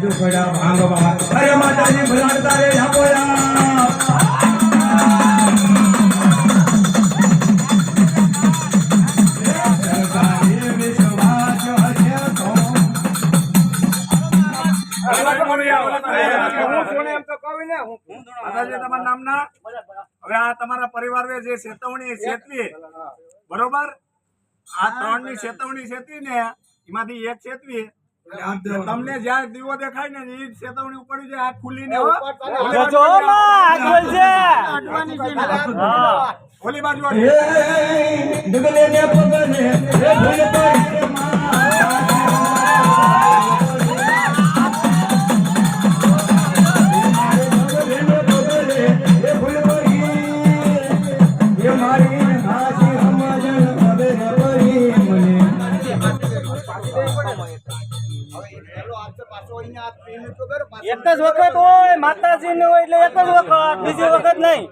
પડ્યા ભાંગવા. હવે આ તમારા પરિવાર જે ચેતવણી ચેતવી, બરોબર? આ ત્રણની ચેતવણી ચેતવી ને એમાંથી એક ચેતવી તમને જ્યાં દીવો દેખાય ને એ ચેતવણી ઉપડી જાય હાથ ખુલીને. ઓલી બાજુ એ ડગલે એક જ વખત હોય માતાજી નું એટલે એક જ વખત બીજી વખત નહીં.